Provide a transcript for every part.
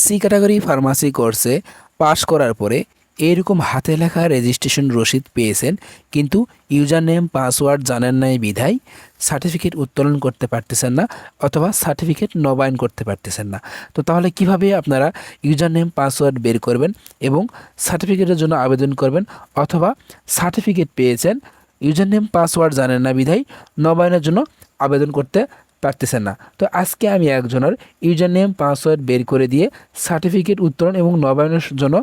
C category pharmacy কোর্সে পাশ করার পরে এরকম হাতে লেখা রেজিস্ট্রেশন রসিদ পেয়েছেন, কিন্তু ইউজার নেম পাসওয়ার্ড জানেন নাই বিধায় সার্টিফিকেট উত্তোলন করতে পারতেছেন না অথবা সার্টিফিকেট নবায়ন করতে পারতেছেন না। তো তাহলে কীভাবে আপনারা ইউজার নেম পাসওয়ার্ড বের করবেন এবং সার্টিফিকেটের জন্য আবেদন করবেন অথবা সার্টিফিকেট পেয়েছেন ইউজার নেম পাসওয়ার্ড জানেন না বিধায় নবায়নের জন্য আবেদন করতে পারতেছেন না। তো আজকে আমি একজনের ইউজার নেম পাসওয়ার্ড বের করে দিয়ে সার্টিফিকেট উত্তোলন এবং নবায়নের জন্য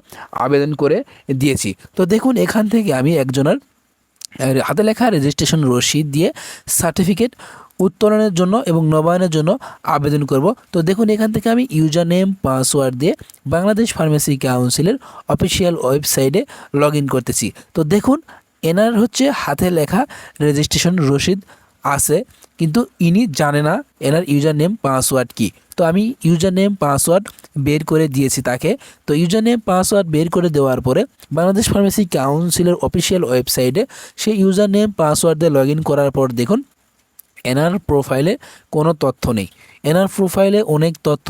আবেদন করে দিয়েছি। তো দেখুন, এখান থেকে আমি একজনের হাতে লেখা রেজিস্ট্রেশন রসিদ দিয়ে সার্টিফিকেট উত্তোলনের জন্য এবং নবায়নের জন্য আবেদন করব। তো দেখুন, এখান থেকে আমি ইউজার নেম পাসওয়ার্ড দিয়ে বাংলাদেশ ফার্মেসি কাউন্সিলের অফিসিয়াল ওয়েবসাইটে লগ করতেছি। তো দেখুন, এনার হচ্ছে হাতে লেখা রেজিস্ট্রেশন রসিদ আছে, কিন্তু ইনি জানে না এনার ইউজার নেম পাসওয়ার্ড কি। তো আমি ইউজার নেম পাসওয়ার্ড বের করে দিয়েছি তাকে। তো ইউজার নেম পাসওয়ার্ড বের করে দেওয়ার পরে বাংলাদেশ ফার্মেসি কাউন্সিলের অফিসিয়াল ওয়েবসাইটে সেই ইউজার নেম পাসওয়ার্ড দিয়ে লগ করার পর দেখুন এনার প্রোফাইলে কোনো তথ্য নেই। এনার প্রোফাইলে অনেক তথ্য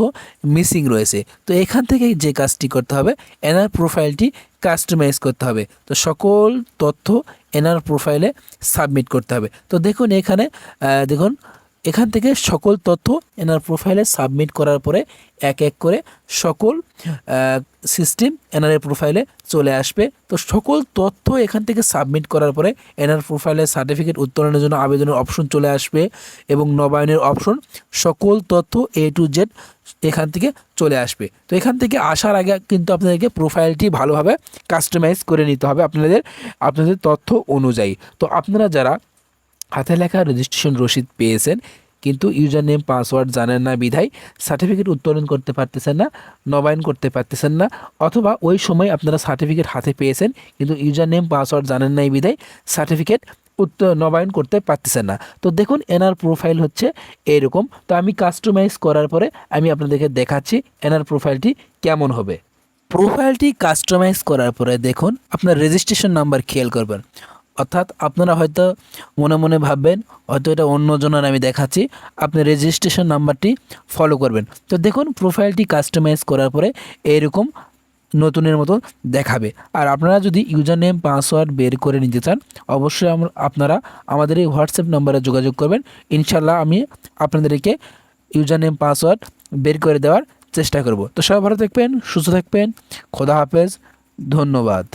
মিসিং রয়েছে। তো এখান থেকে যে কাজটি করতে হবে এনার প্রোফাইলটি কাস্টমাইজ করতে হবে। তো সকল তথ্য এনার প্রোফাইলে সাবমিট করতে হবে। তো দেখুন এখানে দেখুন এখান থেকে সকল তথ্য এনার প্রোফাইলে সাবমিট করার পরে এক এক করে সকল সিস্টেম এনারের প্রোফাইলে চলে আসবে। তো সকল তথ্য এখান থেকে সাবমিট করার পরে এনার প্রোফাইলে সার্টিফিকেট উত্তোলনের জন্য আবেদনের অপশন চলে আসবে এবং নবায়নের অপশন সকল তথ্য এ টু জেড এখান থেকে চলে আসবে। তো এখান থেকে আসার আগে কিন্তু আপনাদেরকে প্রোফাইলটি ভালোভাবে কাস্টমাইজ করে নিতে হবে আপনাদের আপনাদের তথ্য অনুযায়ী। তো আপনারা যারা হাতে লেখা রেজিস্ট্রেশন রসিদ পেয়েছেন, কিন্তু ইউজার নেম পাসওয়ার্ড জানেন না বিধায় সার্টিফিকেট উত্তোলন করতে পারতেছেন না, নবায়ন করতে পারতেছেন না, অথবা ওই সময় আপনারা সার্টিফিকেট হাতে পেয়েছেন, কিন্তু ইউজার নেম পাসওয়ার্ড জানেন নাই বিধায় সার্টিফিকেট নবায়ন করতে পারতেছেন না। তো দেখুন এনার প্রোফাইল হচ্ছে এরকম। তো আমি কাস্টমাইজ করার পরে আমি আপনাদেরকে দেখাচ্ছি এনার প্রোফাইলটি কেমন হবে। প্রোফাইলটি কাস্টমাইজ করার পরে দেখুন, আপনার রেজিস্ট্রেশন নাম্বার খেয়াল করবেন। অর্থাৎ আপনারা হয়তো মনে মনে ভাববেন, হয়তো এটা অন্যজনের আমি দেখাচ্ছি, আপনি রেজিস্ট্রেশন নাম্বারটি ফলো করবেন। তো দেখুন প্রোফাইলটি কাস্টমাইজ করার পরে এরকম নতুনের মতো দেখাবে। আর আপনারা যদি ইউজার নেম পাসওয়ার্ড বের করে নিতে চান, অবশ্যই আপনারা আমাদের এই হোয়াটসঅ্যাপ নম্বরে যোগাযোগ করবেন। ইনশাল্লাহ আমি আপনাদেরকে ইউজার নেম পাসওয়ার্ড বের করে দেওয়ার চেষ্টা করব। তো সবাই ভালো থাকবেন, সুস্থ থাকবেন, খোদা হাফেজ, ধন্যবাদ।